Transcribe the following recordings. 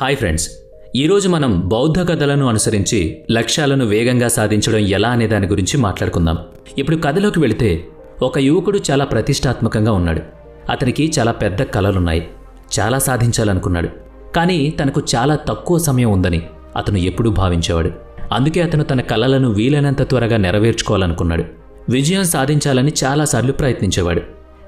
Hi friends ఈరోజు మనం బౌద్ధ కథలను అనుసరించి లక్ష్యాలను వేగంగా సాధించడం ఎలా అనే దాని గురించి మాట్లాడుకుందాం. ఇప్పుడు కథలోకి వెళితే ఒక యువకుడు చాలా ప్రతిష్టాత్మకంగా ఉన్నాడు. అతనికి చాలా పెద్ద కళలున్నాయి చాలా సాధించాలనుకున్నాడు. కానీ తనకు చాలా తక్కువ సమయం ఉందని అతను ఎప్పుడూ భావించేవాడు. అందుకే అతను తన కళలను వీలైనంత త్వరగా నెరవేర్చుకోవాలనుకున్నాడు. విజయం సాధించాలని చాలాసార్లు ప్రయత్నించేవాడు.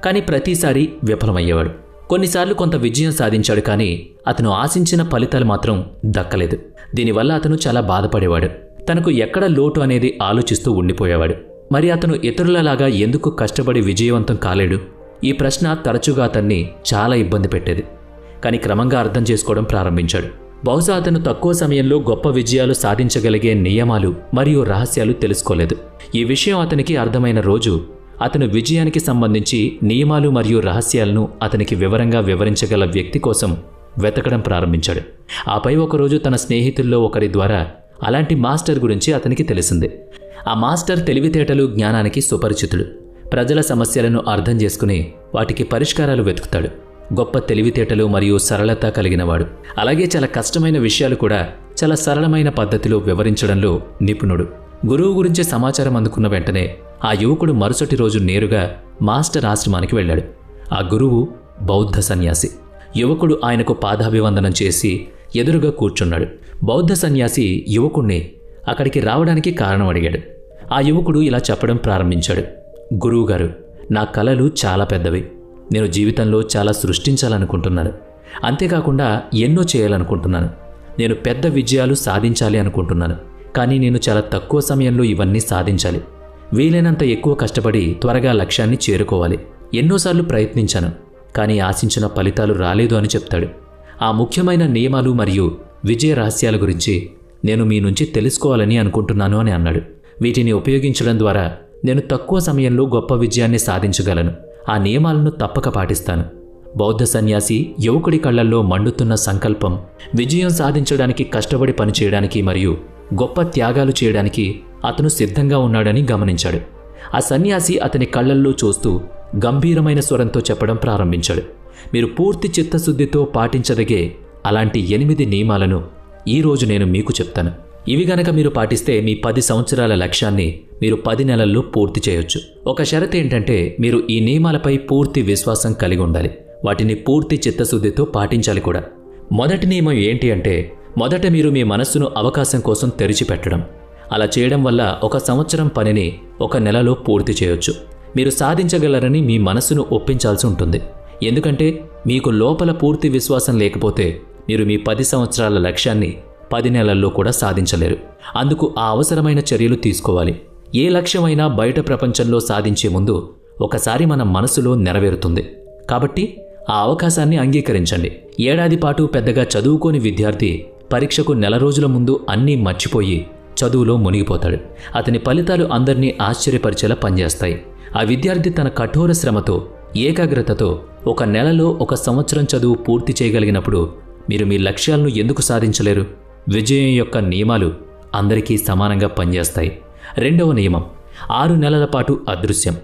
కానీ ప్రతిసారి విఫలమయ్యేవాడు. కొన్నిసార్లు కొంత విజయం సాధించాడు కానీ అతను ఆశించిన ఫలితాలు మాత్రం దక్కలేదు. దీనివల్ల అతను చాలా బాధపడేవాడు. తనకు ఎక్కడ లోటు అనేది ఆలోచిస్తూ ఉండిపోయేవాడు. మరి అతను ఇతరులలాగా ఎందుకు కష్టపడి విజయవంతం కాలేడు? ఈ ప్రశ్న తరచుగా అతన్ని చాలా ఇబ్బంది పెట్టేది. కానీ క్రమంగా అర్థం చేసుకోవడం ప్రారంభించాడు. బహుశా అతను తక్కువ సమయంలో గొప్ప విజయాలు సాధించగలిగే నియమాలు మరియు రహస్యాలు తెలుసుకోలేదు. ఈ విషయం అతనికి అర్థమైన రోజు అతను విజయానికి సంబంధించి నియమాలు మరియు రహస్యాలను అతనికి వివరంగా వివరించగల వ్యక్తి కోసం వెతకడం ప్రారంభించాడు. ఆపై ఒకరోజు తన స్నేహితుల్లో ఒకరి ద్వారా అలాంటి మాస్టర్ గురించి అతనికి తెలిసింది. ఆ మాస్టర్ తెలివితేటలు జ్ఞానానికి సుపరిచితుడు. ప్రజల సమస్యలను అర్థం చేసుకుని వాటికి పరిష్కారాలు వెతుకుతాడు. గొప్ప తెలివితేటలు మరియు సరళత కలిగినవాడు. అలాగే చాలా కష్టమైన విషయాలు కూడా చాలా సరళమైన పద్ధతిలో వివరించడంలో నిపుణుడు. గురువు గురించి సమాచారం అందుకున్న వెంటనే ఆ యువకుడు మరుసటి రోజు నేరుగా మాస్టర్ ఆశ్రమానికి వెళ్ళాడు. ఆ గురువు బౌద్ధ సన్యాసి. యువకుడు ఆయనకు పాదాభివందనం చేసి ఎదురుగా కూర్చున్నాడు. బౌద్ధ సన్యాసి యువకుణ్ణి అక్కడికి రావడానికి కారణం అడిగాడు. ఆ యువకుడు ఇలా చెప్పడం ప్రారంభించాడు. గురువుగారు నా కలలు చాలా పెద్దవి. నేను జీవితంలో చాలా సృష్టించాలనుకుంటున్నాను. అంతేకాకుండా ఎన్నో చేయాలనుకుంటున్నాను. నేను పెద్ద విజయాలు సాధించాలి అనుకుంటున్నాను. కానీ నేను చాలా తక్కువ సమయంలో ఇవన్నీ సాధించాలి. వీలైనంత ఎక్కువ కష్టపడి త్వరగా లక్ష్యాన్ని చేరుకోవాలి. ఎన్నోసార్లు ప్రయత్నించాను కానీ ఆశించిన ఫలితాలు రాలేదు అని చెప్తాడు. ఆ ముఖ్యమైన నియమాలు మరియు విజయ రహస్యాల గురించి నేను మీ నుంచి తెలుసుకోవాలని అనుకుంటున్నాను అని అన్నాడు. వీటిని ఉపయోగించడం ద్వారా నేను తక్కువ సమయంలో గొప్ప విజయాన్ని సాధించగలను. ఆ నియమాలను తప్పక పాటిస్తాను. బౌద్ధ సన్యాసి యువకుడి కళ్ళల్లో మండుతున్న సంకల్పం విజయం సాధించడానికి కష్టపడి పనిచేయడానికి మరియు గొప్ప త్యాగాలు చేయడానికి అతను సిద్ధంగా ఉన్నాడని గమనించాడు. ఆ సన్యాసి అతని కళ్ళల్లో చూస్తూ గంభీరమైన స్వరంతో చెప్పడం ప్రారంభించాడు. మీరు పూర్తి చిత్తశుద్ధితో పాటించదగే అలాంటి ఎనిమిది నియమాలను ఈరోజు నేను మీకు చెప్తాను. ఇవి గనక మీరు పాటిస్తే మీ పది సంవత్సరాల లక్ష్యాన్ని మీరు పది నెలల్లో పూర్తి చేయొచ్చు. ఒక షరత్ ఏంటంటే మీరు ఈ నియమాలపై పూర్తి విశ్వాసం కలిగి ఉండాలి. వాటిని పూర్తి చిత్తశుద్ధితో పాటించాలి కూడా. మొదటి నియమం ఏంటి అంటే మొదట మీరు మీ మనస్సును అవకాశం కోసం తెరిచిపెట్టడం. అలా చేయడం వల్ల ఒక సంవత్సరం పనిని ఒక నెలలో పూర్తి చేయొచ్చు. మీరు సాధించగలరని మీ మనస్సును ఒప్పించాల్సి ఉంటుంది. ఎందుకంటే మీకు లోపల పూర్తి విశ్వాసం లేకపోతే మీరు మీ పది సంవత్సరాల లక్ష్యాన్ని పది నెలల్లో కూడా సాధించలేరు. అందుకు ఆ అవసరమైన చర్యలు తీసుకోవాలి. ఏ లక్ష్యమైనా బయట ప్రపంచంలో సాధించే ముందు ఒకసారి మన మనసులో నెరవేరుతుంది. కాబట్టి ఆ అవకాశాన్ని అంగీకరించండి. ఏడాది పాటు పెద్దగా చదువుకోని విద్యార్థి పరీక్షకు నెల రోజుల ముందు అన్నీ మర్చిపోయి చదువులో మునిగిపోతాడు. అతని ఫలితాలు అందరినీ ఆశ్చర్యపరిచేలా పనిచేస్తాయి. ఆ విద్యార్థి తన కఠోర శ్రమతో ఏకాగ్రతతో ఒక నెలలో ఒక సంవత్సరం చదువు పూర్తి చేయగలిగినప్పుడు మీరు మీ లక్ష్యాలను ఎందుకు సాధించలేరు? విజయం యొక్క నియమాలు అందరికీ సమానంగా పనిచేస్తాయి. రెండవ నియమం ఆరు నెలల పాటు అదృశ్యం.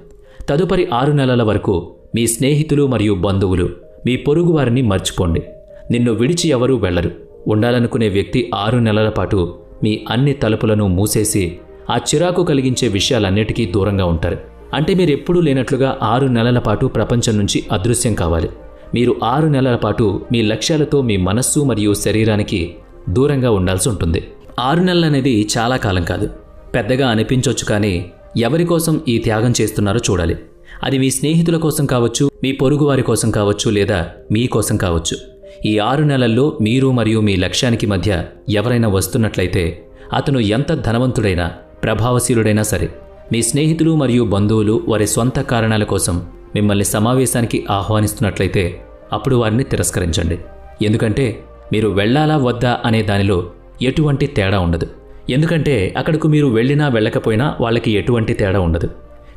తదుపరి ఆరు నెలల వరకు మీ స్నేహితులు మరియు బంధువులు మీ పొరుగువారిని మర్చిపోండి. నిన్ను విడిచి ఎవరూ వెళ్ళరు ఉండాలనుకునే వ్యక్తి ఆరు నెలల పాటు మీ అన్ని తలుపులను మూసేసి ఆ చిరాకు కలిగించే విషయాలన్నిటికీ దూరంగా ఉంటారు. అంటే మీరు ఎప్పుడూ లేనట్లుగా ఆరు నెలల పాటు ప్రపంచం నుంచి అదృశ్యం కావాలి. మీరు ఆరు నెలల పాటు మీ లక్ష్యాలతో మీ మనస్సు మరియు శరీరానికి దూరంగా ఉండాల్సి ఉంటుంది. ఆరు నెలలు అనేది చాలా కాలం కాదు. పెద్దగా అనిపించవచ్చు కానీ ఎవరి కోసం ఈ త్యాగం చేస్తున్నారో చూడాలి. అది మీ స్నేహితుల కోసం కావచ్చు మీ పొరుగువారి కోసం కావచ్చు లేదా మీ కోసం కావచ్చు. ఈ ఆరు నెలల్లో మీరు మరియు మీ లక్ష్యానికి మధ్య ఎవరైనా వస్తున్నట్లయితే అతను ఎంత ధనవంతుడైనా ప్రభావశీలుడైనా సరే మీ స్నేహితులు మరియు బంధువులు వారి సొంత కారణాల కోసం మిమ్మల్ని సమావేశానికి ఆహ్వానిస్తున్నట్లయితే అప్పుడు వారిని తిరస్కరించండి. ఎందుకంటే మీరు వెళ్ళాలా వద్దా అనే దానిలో ఎటువంటి తేడా ఉండదు. ఎందుకంటే అక్కడకు మీరు వెళ్ళినా వెళ్ళకపోయినా వాళ్ళకి ఎటువంటి తేడా ఉండదు.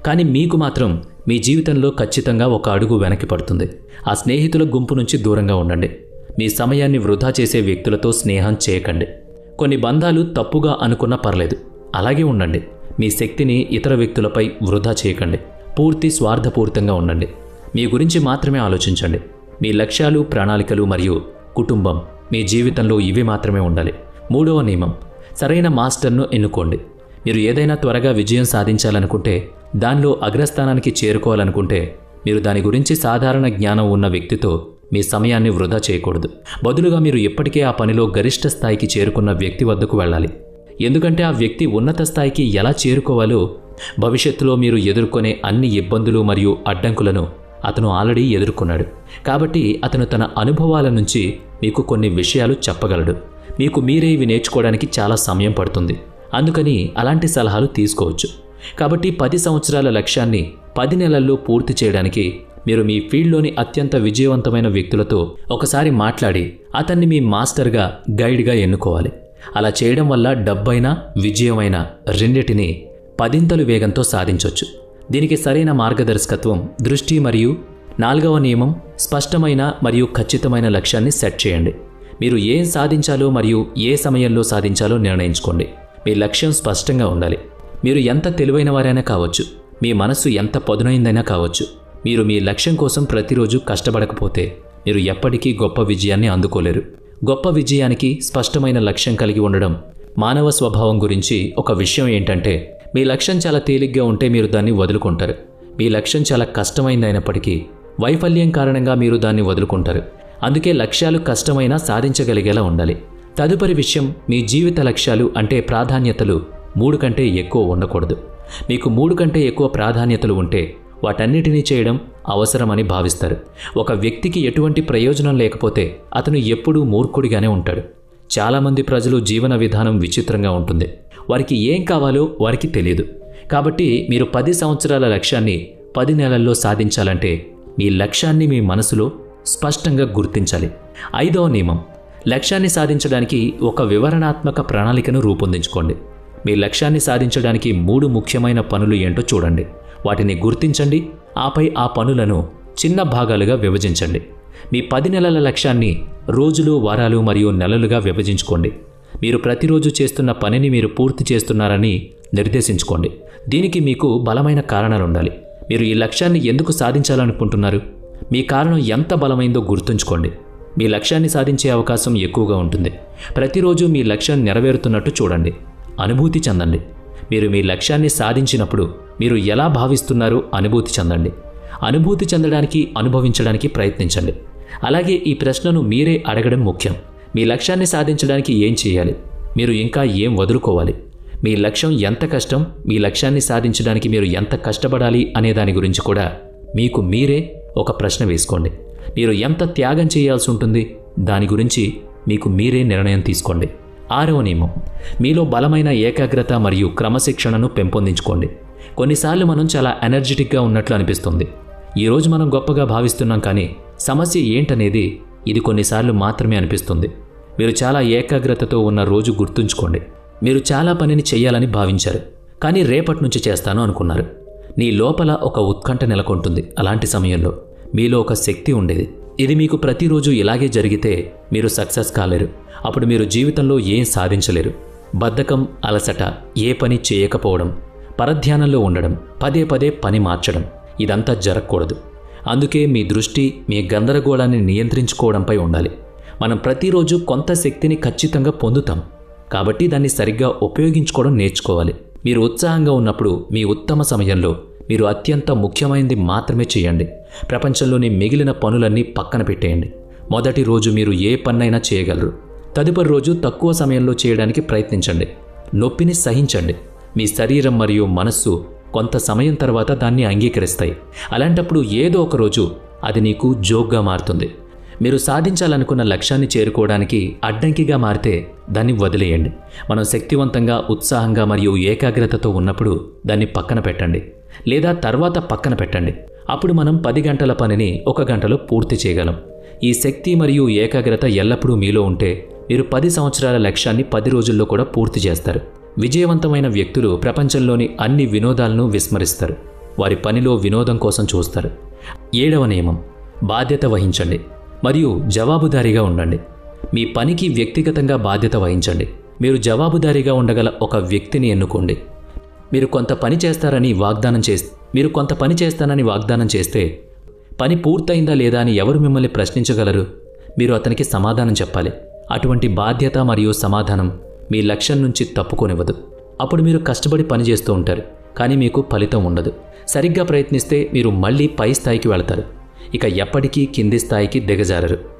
కానీ మీకు మాత్రం మీ జీవితంలో ఖచ్చితంగా ఒక అడుగు వెనక్కి పడుతుంది. ఆ స్నేహితుల గుంపు నుంచి దూరంగా ఉండండి. మీ సమయాన్ని వృధా చేసే వ్యక్తులతో స్నేహం చేయకండి. కొన్ని బంధాలు తప్పుగా అనుకున్నా పర్లేదు. అలాగే ఉండండి. మీ శక్తిని ఇతర వ్యక్తులపై వృధా చేయకండి. పూర్తి స్వార్థపూరితంగా ఉండండి. మీ గురించి మాత్రమే ఆలోచించండి. మీ లక్ష్యాలు ప్రణాళికలు మరియు కుటుంబం మీ జీవితంలో ఇవి మాత్రమే ఉండాలి. మూడవ నియమం. సరైన మాస్టర్ను ఎన్నుకోండి. మీరు ఏదైనా త్వరగా విజయం సాధించాలనుకుంటే దానిలో అగ్రస్థానానికి చేరుకోవాలనుకుంటే మీరు దాని గురించి సాధారణ జ్ఞానం ఉన్న వ్యక్తితో మీ సమయాన్ని వృధా చేయకూడదు. బదులుగా మీరు ఇప్పటికే ఆ పనిలో గరిష్ట స్థాయికి చేరుకున్న వ్యక్తి వద్దకు వెళ్ళాలి. ఎందుకంటే ఆ వ్యక్తి ఉన్నత స్థాయికి ఎలా చేరుకోవాలో భవిష్యత్తులో మీరు ఎదుర్కొనే అన్ని ఇబ్బందులు మరియు అడ్డంకులను అతను ఆల్రెడీ ఎదుర్కొన్నాడు. కాబట్టి అతను తన అనుభవాల నుంచి మీకు కొన్ని విషయాలు చెప్పగలడు. మీకు మీరే ఇవి నేర్చుకోవడానికి చాలా సమయం పడుతుంది. అందుకని అలాంటి సలహాలు తీసుకోవచ్చు. కాబట్టి పది సంవత్సరాల లక్ష్యాన్ని పది నెలల్లో పూర్తి చేయడానికి మీరు మీ ఫీల్డ్లోని అత్యంత విజయవంతమైన వ్యక్తులతో ఒకసారి మాట్లాడి అతన్ని మీ మాస్టర్గా గైడ్గా ఎన్నుకోవాలి. అలా చేయడం వల్ల డబ్బైనా విజయమైనా రెండిటిని పదింతలు వేగంతో సాధించవచ్చు దీనికి సరైన మార్గదర్శకత్వం దృష్టి మరియు నాలుగవ నియమం స్పష్టమైన మరియు ఖచ్చితమైన లక్ష్యాన్ని సెట్ చేయండి. మీరు ఏం సాధించాలో మరియు ఏ సమయంలో సాధించాలో నిర్ణయించుకోండి. మీ లక్ష్యం స్పష్టంగా ఉండాలి. మీరు ఎంత తెలివైన వారైనా కావచ్చు. మీ మనస్సు ఎంత పదునైందైనా కావచ్చు. మీరు మీ లక్ష్యం కోసం ప్రతిరోజు కష్టపడకపోతే మీరు ఎప్పటికీ గొప్ప విజయాన్ని అందుకోలేరు. గొప్ప విజయానికి స్పష్టమైన లక్ష్యం కలిగి ఉండడం మానవ స్వభావం గురించి ఒక విషయం ఏంటంటే మీ లక్ష్యం చాలా తేలిగ్గా ఉంటే మీరు దాన్ని వదులుకుంటారు. మీ లక్ష్యం చాలా కష్టమైందైనప్పటికీ వైఫల్యం కారణంగా మీరు దాన్ని వదులుకుంటారు. అందుకే లక్ష్యాలు కష్టమైనా సాధించగలిగేలా ఉండాలి. తదుపరి విషయం మీ జీవిత లక్ష్యాలు అంటే ప్రాధాన్యతలు మూడు కంటే ఎక్కువ ఉండకూడదు. మీకు మూడు కంటే ఎక్కువ ప్రాధాన్యతలు ఉంటే వాటన్నిటినీ చేయడం అవసరమని భావిస్తారు. ఒక వ్యక్తికి ఎటువంటి ప్రయోజనం లేకపోతే అతను ఎప్పుడూ మూర్ఖుడిగానే ఉంటాడు. చాలామంది ప్రజలు జీవన విధానం విచిత్రంగా ఉంటుంది. వారికి ఏం కావాలో వారికి తెలియదు. కాబట్టి మీరు పది సంవత్సరాల లక్ష్యాన్ని పది నెలల్లో సాధించాలంటే మీ లక్ష్యాన్ని మీ మనసులో స్పష్టంగా గుర్తించాలి. ఐదవ నియమం. లక్ష్యాన్ని సాధించడానికి ఒక వివరణాత్మక ప్రణాళికను రూపొందించుకోండి. మీ లక్ష్యాన్ని సాధించడానికి మూడు ముఖ్యమైన పనులు ఏంటో చూడండి. వాటిని గుర్తించండి ఆపై ఆ పనులను చిన్న భాగాలుగా విభజించండి. మీ పది నెలల లక్ష్యాన్ని రోజులు వారాలు మరియు నెలలుగా విభజించుకోండి. మీరు ప్రతిరోజు చేస్తున్న పనిని మీరు పూర్తి చేస్తున్నారని నిర్దేశించుకోండి. దీనికి మీకు బలమైన కారణాలు ఉండాలి. మీరు ఈ లక్ష్యాన్ని ఎందుకు సాధించాలనుకుంటున్నారు? మీ కారణం ఎంత బలమైందో గుర్తుంచుకోండి. మీ లక్ష్యాన్ని సాధించే అవకాశం ఎక్కువగా ఉంటుంది. ప్రతిరోజు మీ లక్ష్యం నెరవేరుతున్నట్టు చూడండి. అనుభూతి చెందండి. మీరు మీ లక్ష్యాన్ని సాధించినప్పుడు మీరు ఎలా భావిస్తున్నారో అనుభూతి చెందండి. అనుభూతి చెందడానికి అనుభవించడానికి ప్రయత్నించండి. అలాగే ఈ ప్రశ్నను మీరే అడగడం ముఖ్యం. మీ లక్ష్యాన్ని సాధించడానికి ఏం చేయాలి? మీరు ఇంకా ఏం వదులుకోవాలి? మీ లక్ష్యం ఎంత కష్టం? మీ లక్ష్యాన్ని సాధించడానికి మీరు ఎంత కష్టపడాలి అనే దాని గురించి కూడా మీకు మీరే ఒక ప్రశ్న వేసుకోండి. మీరు ఎంత త్యాగం చేయాల్సి ఉంటుంది? దాని గురించి మీకు మీరే నిర్ణయం తీసుకోండి. ఆరవ నియమం. మీలో బలమైన ఏకాగ్రత మరియు క్రమశిక్షణను పెంపొందించుకోండి. కొన్నిసార్లు మనం చాలా ఎనర్జెటిక్గా ఉన్నట్లు అనిపిస్తుంది. ఈరోజు మనం గొప్పగా భావిస్తున్నాం కానీ సమస్య ఏంటనేది ఇది కొన్నిసార్లు మాత్రమే అనిపిస్తుంది. మీరు చాలా ఏకాగ్రతతో ఉన్న రోజు గుర్తుంచుకోండి. మీరు చాలా పనిని చేయాలని భావించారు కానీ రేపటి నుంచి చేస్తాను అనుకున్నారు. నీ లోపల ఒక ఉత్కంఠ నెలకొంటుంది అలాంటి సమయంలో. మీలో ఒక శక్తి ఉండేది. ఇది మీకు ప్రతిరోజు ఇలాగే జరిగితే మీరు సక్సెస్ కాలేరు. అప్పుడు మీరు జీవితంలో ఏం సాధించలేరు. బద్ధకం అలసట ఏ పని చేయకపోవడం పరధ్యానంలో ఉండడం పదే పదే పని మార్చడం ఇదంతా జరగకూడదు. అందుకే మీ దృష్టి మీ గందరగోళాన్ని నియంత్రించుకోవడంపై ఉండాలి. మనం ప్రతిరోజు కొంత శక్తిని ఖచ్చితంగా పొందుతాం. కాబట్టి దాన్ని సరిగ్గా ఉపయోగించుకోవడం నేర్చుకోవాలి. మీరు ఉత్సాహంగా ఉన్నప్పుడు మీ ఉత్తమ సమయంలో మీరు అత్యంత ముఖ్యమైనది మాత్రమే చేయండి. ప్రపంచంలోని మిగిలిన పనులన్నీ పక్కన పెట్టేయండి. మొదటి రోజు మీరు ఏ పన్నైనా చేయగలరు. తదుపరి రోజు తక్కువ సమయంలో చేయడానికి ప్రయత్నించండి. నొప్పిని సహించండి. మీ శరీరం మరియు మనస్సు కొంత సమయం తర్వాత దాన్ని అంగీకరిస్తాయి. అలాంటప్పుడు ఏదో ఒక రోజు అది నీకు జోక్గా మారుతుంది. మీరు సాధించాలనుకున్న లక్ష్యాన్ని చేరుకోవడానికి అడ్డంకిగా మారితే దాన్ని వదిలేయండి. మనం శక్తివంతంగా ఉత్సాహంగా మరియు ఏకాగ్రతతో ఉన్నప్పుడు దాన్ని పక్కన పెట్టండి. లేదా తర్వాత పక్కన పెట్టండి. అప్పుడు మనం పది గంటల పనిని ఒక గంటలో పూర్తి చేయగలం. ఈ శక్తి మరియు ఏకాగ్రత ఎల్లప్పుడూ మీలో ఉంటే మీరు పది సంవత్సరాల లక్ష్యాన్ని పది రోజుల్లో కూడా పూర్తి చేస్తారు. విజయవంతమైన వ్యక్తులు ప్రపంచంలోని అన్ని వినోదాలను విస్మరిస్తారు. వారి పనిలో వినోదం కోసం చూస్తారు. ఏడవ నియమం బాధ్యత వహించండి. మరియు జవాబుదారీగా ఉండండి. మీ పనికి వ్యక్తిగతంగా బాధ్యత వహించండి. మీరు జవాబుదారీగా ఉండగల ఒక వ్యక్తిని ఎన్నుకోండి. మీరు కొంత పని చేస్తారని వాగ్దానం చేస్తే మీరు కొంత పని చేస్తానని వాగ్దానం చేస్తే పని పూర్తయిందా లేదా అని ఎవరు మిమ్మల్ని ప్రశ్నించగలరు? మీరు అతనికి సమాధానం చెప్పాలి. అటువంటి బాధ్యత మరియు సమాధానం మీ లక్ష్యం నుంచి తప్పుకోనివ్వదు. అప్పుడు మీరు కష్టపడి పనిచేస్తూ ఉంటారు కానీ మీకు ఫలితం ఉండదు. సరిగ్గా ప్రయత్నిస్తే మీరు మళ్ళీ పై స్థాయికి వెళతారు. ఇక ఎప్పటికీ కింది స్థాయికి దిగజారరు.